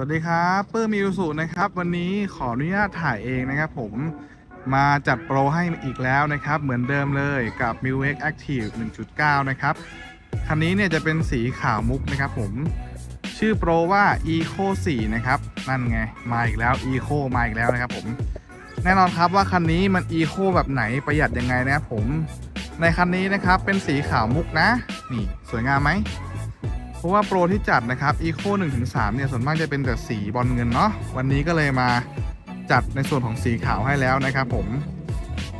วัสดีครับปื้มมิวสุนะครับ วันนี้ขออนุญาตถ่ายเองนะครับผมมาจัดโปรให้อีกแล้วนะครับ เหมือนเดิมเลยกับ m i w X Active 1.9 นะครับ คันนี้เนี่ยจะเป็นสีขาวมุกนะครับผมชื่อโปรว่า Eco 4 นะครับ นั่นไง มาอีกแล้ว Eco มาอีกแล้วนะครับผม แน่นอนครับว่าคันนี้มัน Eco แบบไหนประหยัดยังไงนะครับผม ในคันนี้นะครับเป็นสีขาวมุกนะ นี่สวยงามไหม เพราะว่าโปรที่จัดนะครับ Eco 1-3เนี่ยส่วนมากจะเป็นแต่สีบอลเงินเนาะวันนี้ก็เลยมาจัดในส่วนของสีขาวให้แล้วนะครับผม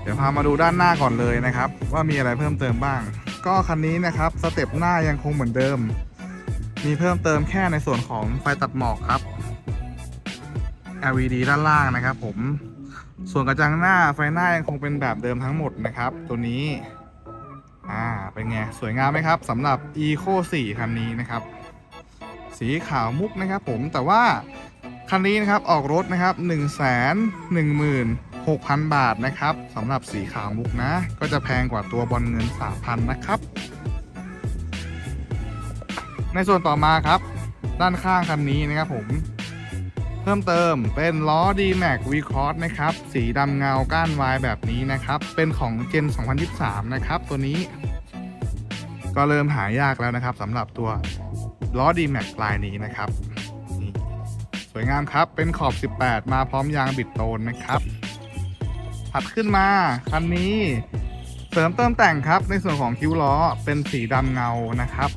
เดี๋ยวพามาดูด้านหน้าก่อนเลยนะครับ ว่ามีอะไรเพิ่มเติมบ้าง ก็คันนี้นะครับสเต็ปหน้ายังคงเหมือนเดิม มีเพิ่มเติมแค่ในส่วนของไฟตัดหมอกครับ LED ด้านล่างนะครับผมส่วนกระจังหน้าไฟหน้ายังคงเป็นแบบเดิมทั้งหมดนะครับ ตัวนี้ อ่า เป็นไง สวยงามไหมครับสำหรับ Eco 4 คันนี้นะครับ สีขาวมุกนะครับผม แต่ว่าคันนี้นะครับออกรถนะครับ 1 1 6 0 0 0 บาทนะครับสำหรับสีขาวมุกนะ ก็จะแพงกว่าตัวบอลเงิน 3,000 นะครับ ในส่วนต่อมาครับ ด้านข้างคันนี้นะครับผม พิ่มเติมเป็นล้อ D-Max v c o s s นะครับ สีดำเงาก้านวายแบบนี้นะครับ เป็นของ Gen 2023 นะครับ ตัวนี้ ก็เริ่มหายากแล้วนะครับสำหรับตัวล้อ D-Max ลายนี้นะครับนี่สวยงามครับเป็นขอบ 18 มาพร้อมยางบิดโตนนะครับถัดขึ้นมาคันนี้เสริมเติมแต่งครับในส่วนของคิ้วล้อเป็นสีดำเงานะครับ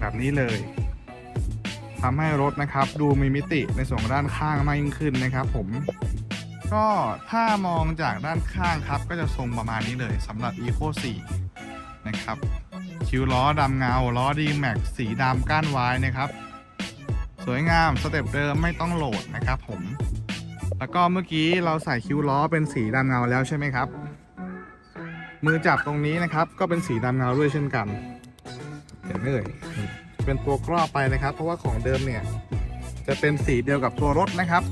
แบบนี้เลย ทำให้รถนะครับ ดูมีมิติในส่วนด้านข้างมากยิ่งขึ้นนะครับ ผมก็ถ้ามองจากด้านข้างครับก็จะทรงประมาณนี้เลยสำหรับ Eco 4 นะครับ คิ้วล้อดำเงา ล้อดีแม็กสีดำก้านวายนะครับ สวยงามสเต็ปเดิมไม่ต้องโหลดนะครับผม แล้วก็เมื่อกี้เราใส่คิ้วล้อเป็นสีดำเงาแล้วใช่ไหมครับ มือจับตรงนี้นะครับ ก็เป็นสีดำเงาด้วยเช่นกันเห็นไหมเอ่ย เป็นตัวกรอบไปนะครับ เพราะว่าของเดิมเนี่ยจะเป็นสีเดียวกับตัวรถนะครับ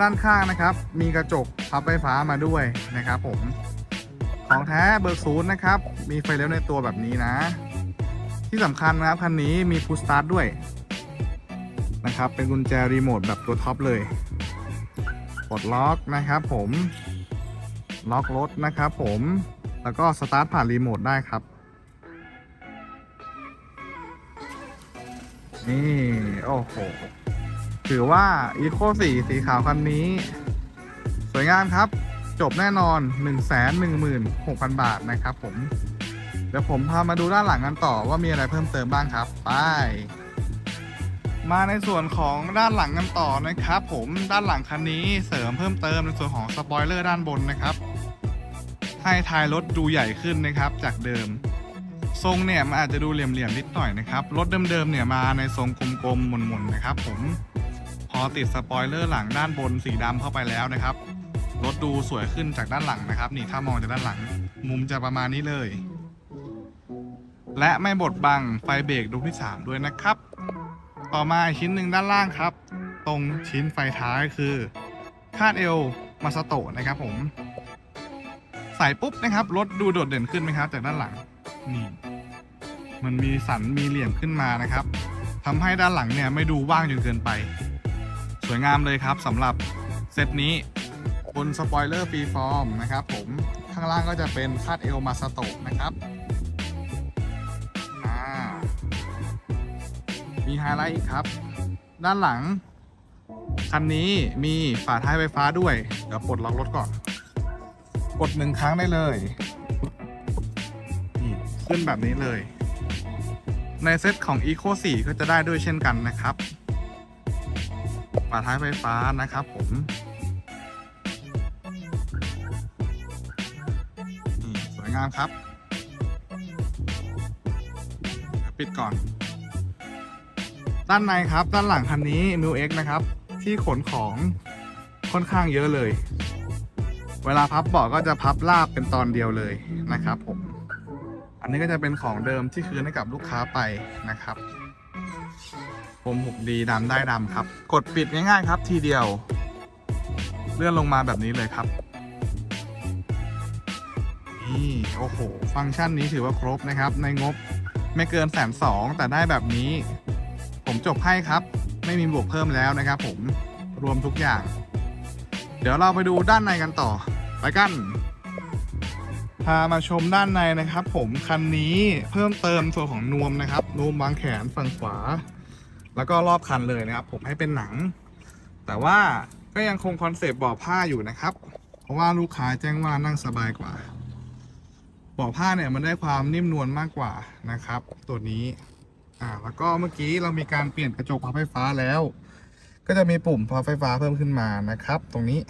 ด้านข้างนะครับ มีกระจกพับไฟฟ้ามาด้วยนะครับ ผม ของแท้เบอร์ศูนย์นะครับ มีไฟเลี้ยวในตัวแบบนี้นะ ที่สำคัญนะครับคันนี้มีพุ s สตาร์ทด้วยนะครับ เป็นกุญแจรีโมทแบบตัวท็อปเลยปลดล็อกนะครับผมล็อกรถนะครับผมแล้วก็สตาร์ทผ่านรีโมทได้ครับ นี่ โอ้โห ถือว่า Eco 4สีขาวคันนี้ สวยงามครับ จบแน่นอน 1 1 6 0 0 0 บาทนะครับผม เดี๋ยวผมพามาดูด้านหลังกันต่อว่ามีอะไรเพิ่มเติมบ้างครับ ไป มาในส่วนของด้านหลังกันต่อนะครับผมด้านหลังคันนี้เสริมเพิ่มเติมในส่วนของสปอยเลอร์ด้านบนนะครับให้ท้ายรถดูใหญ่ขึ้นนะครับจากเดิม ทรงเนี่ยมันอาจจะดูเหลี่ยมๆนิดหน่อยนะครับ รถเดิมๆเนี่ยมาในทรงกลมๆหมุนๆนะครับ ผมพอติดสปอยเลอร์หลังด้านบนสีดำเข้าไปแล้วนะครับ รถดูสวยขึ้นจากด้านหลังนะครับ นี่ถ้ามองจากด้านหลัง มุมจะประมาณนี้เลย และไม่บดบังไฟเบรกดวงที่ 3 ด้วยนะครับ ต่อมาชิ้นหนึ่งด้านล่างครับ ตรงชิ้นไฟท้ายคือ คาดเอวมาสโตนะครับผม ใส่ปุ๊บนะครับรถดูโดดเด่นขึ้นไหมครับจากด้านหลัง นี่ มันมีสันมีเหลี่ยมขึ้นมานะครับทำให้ด้านหลังเนี่ยไม่ดูว่างจนเกินไป สวยงามเลยครับสำหรับเซตนี้บนสปอยเลอร์ฟรีฟอร์มนะครับผมข้างล่างก็จะเป็นคาดเอลมาสโตะนะครับอ่ามีไฮไลท์อีกครับ ด้านหลัง คันนี้มีฝาท้ายไฟฟ้าด้วย เดี๋ยวปลดล็อกรถก่อน กดหนึ่งครั้งได้เลย ขึ้นแบบนี้เลย ในเซตของ Eco 4 ก็จะได้ด้วยเช่นกันนะครับฝาท้ายไฟฟ้านะครับผมนี่สวยงามครับ ปิดก่อน ด้านในครับ ด้านหลังคันนี้ m ิ X นะครับ ที่ขนของค่อนข้างเยอะเลย เวลาพับเบาะก็จะพับราบเป็นตอนเดียวเลยนะครับผม นนี้ก็จะเป็นของเดิมที่คืนให้กับลูกค้าไปนะครับผมหกดีดำได้ดำครับ กดปิดง่ายๆครับทีเดียว เลื่อนลงมาแบบนี้เลยครับนี่โอ้โห ฟังก์ชันนี้ถือว่าครบนะครับ ในงบไม่เกินแสนสองแต่ได้แบบนี้ ผมจบให้ครับ ไม่มีบวกเพิ่มแล้วนะครับผมรวมทุกอย่าง เดี๋ยวเราไปดูด้านในกันต่อ ไปกันามาชมด้านในนะครับ ผมคันนี้เพิ่มเติมส่วนของนวมนะครับนวมวางแขนฝั่งขวา แล้วก็รอบคันเลยนะครับ ผมให้เป็นหนัง แต่ว่าก็ยังคงคอนเซปต์บาะผ้าอยู่นะครับ เพราะว่าลูกค้าแจ้งว่านั่งสบายกว่าบาะผ้าเนี่ยมันได้ความนิ่มนวลมากกว่านะครับ ตัวนี้อ่าแล้วก็เมื่อกี้เรามีการเปลี่ยนกระจกพับไฟฟ้าแล้ว ก็จะมีปุ่มพับไฟฟ้าเพิ่มขึ้นมานะครับ ตรงนี้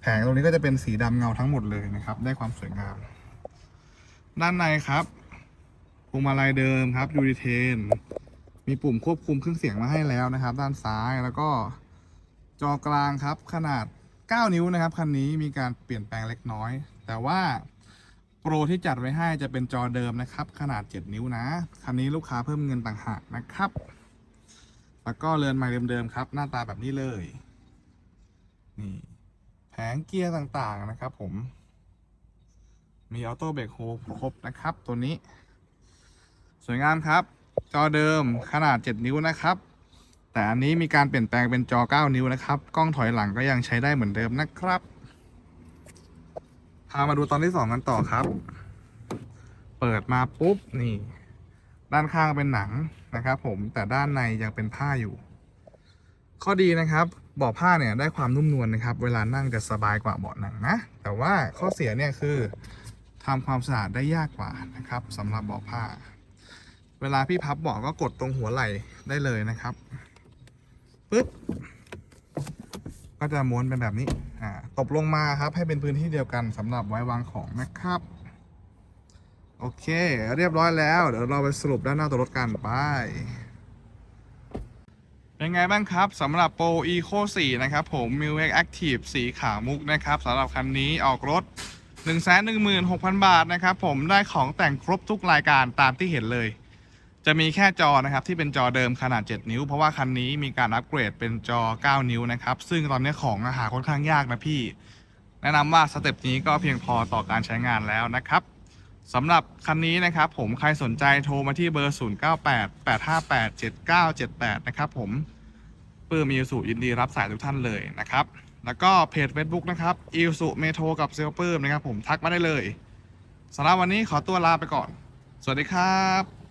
แผงตรงนี้ก็จะเป็นสีดำเงาทั้งหมดเลยนะครับ ได้ความสวยงาม ด้านในครับพวงมาลัยเดิมครับยูริเทน มีปุ่มควบคุมเครื่องเสียงมาให้แล้วนะครับ ด้านซ้ายแล้วก็จอกลางครับ ขนาด 9 นิ้วนะครับคันนี้มีการเปลี่ยนแปลงเล็กน้อย แต่ว่าโปรที่จัดไว้ให้จะเป็นจอเดิมนะครับ ขนาด 7 นิ้วนะ คันนี้ลูกค้าเพิ่มเงินต่างหากนะครับ แล้วก็เรือนไม้เดิมๆครับ หน้าตาแบบนี้เลย นี่แผงเกียร์ต่างๆนะครับผม มีออโต้เบรกโฮครบนะครับ ตัวนี้ สวยงามครับ จอเดิมขนาด 7 นิ้วนะครับ แต่อันนี้มีการเปลี่ยนแปลงเป็นจอ 9 นิ้วนะครับ กล้องถอยหลังก็ยังใช้ได้เหมือนเดิมนะครับ พามาดูตอนที่ 2 กันต่อครับ เปิดมาปุ๊บนี่ ด้านข้างเป็นหนังนะครับ ผมแต่ด้านในยังเป็นผ้าอยู่ ข้อดีนะครับเบาะผ้าเนี่ยได้ความนุ่มนวลนะครับ เวลานั่งจะสบายกว่าเบาะหนังนะ แต่ว่าข้อเสียเนี่ยคือ ทำความสะอาดได้ยากกว่านะครับสำหรับเบาะผ้า เวลาพี่พับเบาะก็กดตรงหัวไหล่ได้เลยนะครับปึ๊บก็จะม้วนเป็นแบบนี้อ่าตบลงมาครับให้เป็นพื้นที่เดียวกันสำหรับไว้วางของนะครับ โอเค เรียบร้อยแล้ว เดี๋ยวเราไปสรุปด้านหน้าตัวรถกันไปเป็นไงบ้างครับสำหรับโปร Eco 4 นะครับผม m i l x Active สีขาวมุกนะครับสำหรับคันนี้ออกรถ 116,000 บาทนะครับ ผมได้ของแต่งครบทุกรายการตามที่เห็นเลย จะมีแค่จอนะครับที่เป็นจอเดิมขนาด 7 นิ้ว เพราะว่าคันนี้มีการอัปเกรดเป็นจอ 9 นิ้วนะครับ ซึ่งตอนนี้ของหาค่อนข้างยากนะพี่ แนะนำว่าสเต็ปนี้ก็เพียงพอต่อการใช้งานแล้วนะครับสำหรับคันนี้นะครับผมใครสนใจโทรมาที่เบอร์ 0988587978 นะครับผมปื้มอิวสุยินดีรับสายทุกท่านเลยนะครับ แล้วก็เพจ Facebook นะครับอิวสุเมโทรกับเซลปื้มนะครับผมทักมาได้เลยสำหรับวันนี้ขอตัวลาไปก่อน สวัสดีครับ